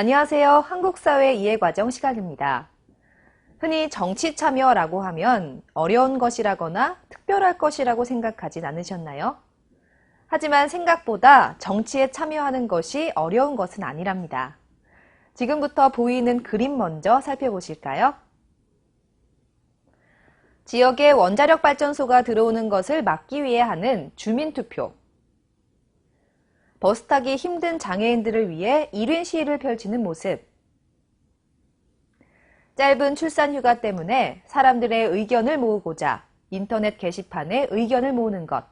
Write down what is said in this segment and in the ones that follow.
안녕하세요. 한국사회 이해과정 시간입니다. 흔히 정치 참여라고 하면 어려운 것이라거나 특별할 것이라고 생각하진 않으셨나요? 하지만 생각보다 정치에 참여하는 것이 어려운 것은 아니랍니다. 지금부터 보이는 그림 먼저 살펴보실까요? 지역에 원자력 발전소가 들어오는 것을 막기 위해 하는 주민투표. 버스 타기 힘든 장애인들을 위해 1인 시위를 펼치는 모습. 짧은 출산 휴가 때문에 사람들의 의견을 모으고자 인터넷 게시판에 의견을 모으는 것.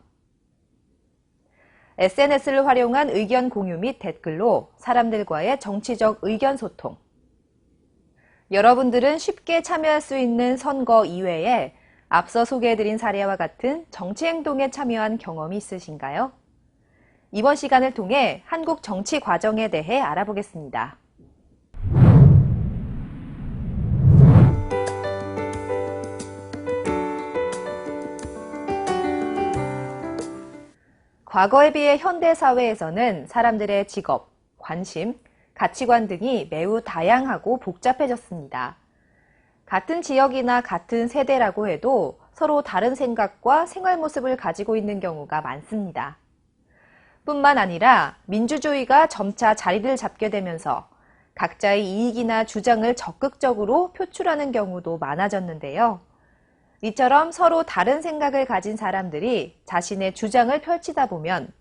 SNS를 활용한 의견 공유 및 댓글로 사람들과의 정치적 의견 소통. 여러분들은 쉽게 참여할 수 있는 선거 이외에 앞서 소개해드린 사례와 같은 정치 행동에 참여한 경험이 있으신가요? 이번 시간을 통해 한국 정치 과정에 대해 알아보겠습니다. 과거에 비해 현대 사회에서는 사람들의 직업, 관심, 가치관 등이 매우 다양하고 복잡해졌습니다. 같은 지역이나 같은 세대라고 해도 서로 다른 생각과 생활 모습을 가지고 있는 경우가 많습니다. 뿐만 아니라 민주주의가 점차 자리를 잡게 되면서 각자의 이익이나 주장을 적극적으로 표출하는 경우도 많아졌는데요. 이처럼 서로 다른 생각을 가진 사람들이 자신의 주장을 펼치다 보면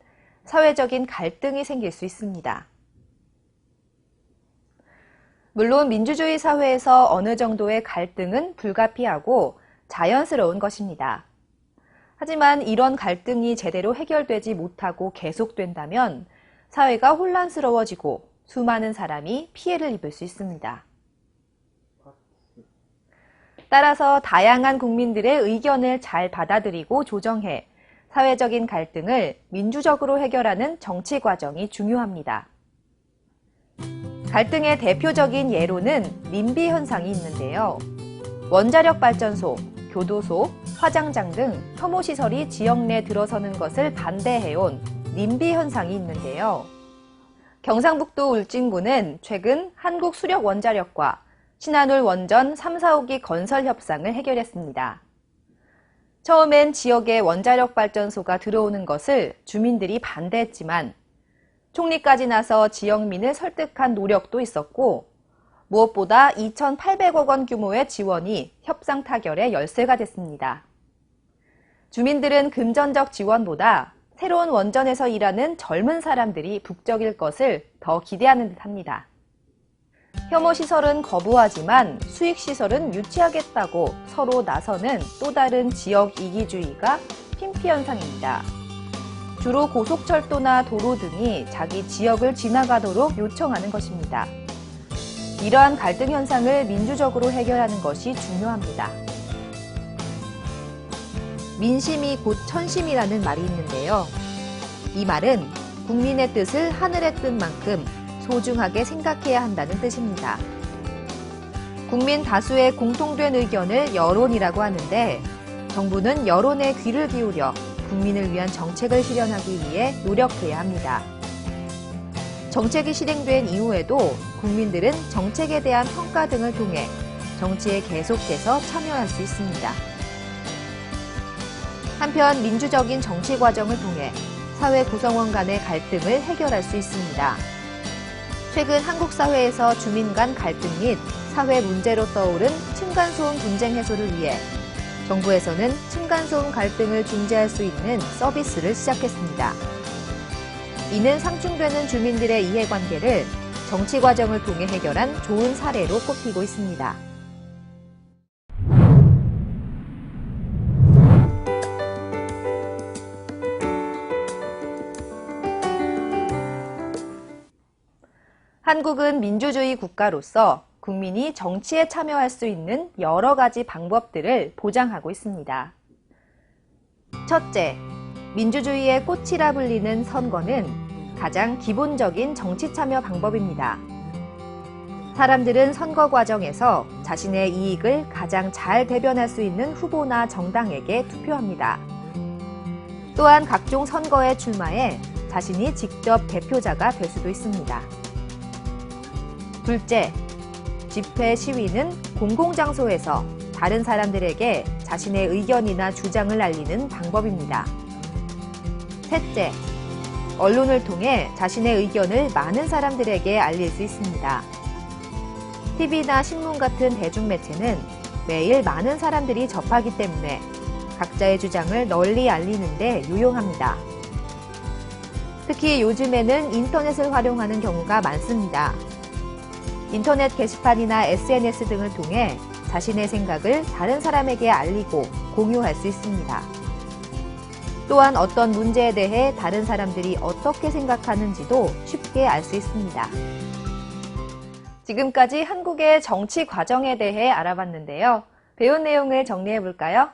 사회적인 갈등이 생길 수 있습니다. 물론 민주주의 사회에서 어느 정도의 갈등은 불가피하고 자연스러운 것입니다. 하지만 이런 갈등이 제대로 해결되지 못하고 계속된다면 사회가 혼란스러워지고 수많은 사람이 피해를 입을 수 있습니다. 따라서 다양한 국민들의 의견을 잘 받아들이고 조정해 사회적인 갈등을 민주적으로 해결하는 정치 과정이 중요합니다. 갈등의 대표적인 예로는 님비 현상이 있는데요. 원자력 발전소, 교도소, 화장장 등 혐오시설이 지역 내 들어서는 것을 반대해온 님비 현상이 있는데요. 경상북도 울진군은 최근 한국수력원자력과 신한울 원전 3, 4호기 건설 협상을 해결했습니다. 처음엔 지역에 원자력 발전소가 들어오는 것을 주민들이 반대했지만 총리까지 나서 지역민을 설득한 노력도 있었고 무엇보다 2,800억 원 규모의 지원이 협상 타결의 열쇠가 됐습니다. 주민들은 금전적 지원보다 새로운 원전에서 일하는 젊은 사람들이 북적일 것을 더 기대하는 듯 합니다. 혐오 시설은 거부하지만 수익 시설은 유치하겠다고 서로 나서는 또 다른 지역 이기주의가 핀피 현상입니다. 주로 고속철도나 도로 등이 자기 지역을 지나가도록 요청하는 것입니다. 이러한 갈등 현상을 민주적으로 해결하는 것이 중요합니다. 민심이 곧 천심이라는 말이 있는데요. 이 말은 국민의 뜻을 하늘의 뜻만큼 소중하게 생각해야 한다는 뜻입니다. 국민 다수의 공통된 의견을 여론이라고 하는데 정부는 여론에 귀를 기울여 국민을 위한 정책을 실현하기 위해 노력해야 합니다. 정책이 실행된 이후에도 국민들은 정책에 대한 평가 등을 통해 정치에 계속해서 참여할 수 있습니다. 한편 민주적인 정치 과정을 통해 사회 구성원 간의 갈등을 해결할 수 있습니다. 최근 한국 사회에서 주민 간 갈등 및 사회 문제로 떠오른 층간소음 분쟁 해소를 위해 정부에서는 층간소음 갈등을 중재할 수 있는 서비스를 시작했습니다. 이는 상충되는 주민들의 이해관계를 정치 과정을 통해 해결한 좋은 사례로 꼽히고 있습니다. 한국은 민주주의 국가로서 국민이 정치에 참여할 수 있는 여러 가지 방법들을 보장하고 있습니다. 첫째, 민주주의의 꽃이라 불리는 선거는 가장 기본적인 정치 참여 방법입니다. 사람들은 선거 과정에서 자신의 이익을 가장 잘 대변할 수 있는 후보나 정당에게 투표합니다. 또한 각종 선거에 출마해 자신이 직접 대표자가 될 수도 있습니다. 둘째, 집회 시위는 공공장소에서 다른 사람들에게 자신의 의견이나 주장을 알리는 방법입니다. 셋째, 언론을 통해 자신의 의견을 많은 사람들에게 알릴 수 있습니다. TV나 신문 같은 대중매체는 매일 많은 사람들이 접하기 때문에 각자의 주장을 널리 알리는데 유용합니다. 특히 요즘에는 인터넷을 활용하는 경우가 많습니다. 인터넷 게시판이나 SNS 등을 통해 자신의 생각을 다른 사람에게 알리고 공유할 수 있습니다. 또한 어떤 문제에 대해 다른 사람들이 어떻게 생각하는지도 쉽게 알 수 있습니다. 지금까지 한국의 정치 과정에 대해 알아봤는데요. 배운 내용을 정리해 볼까요?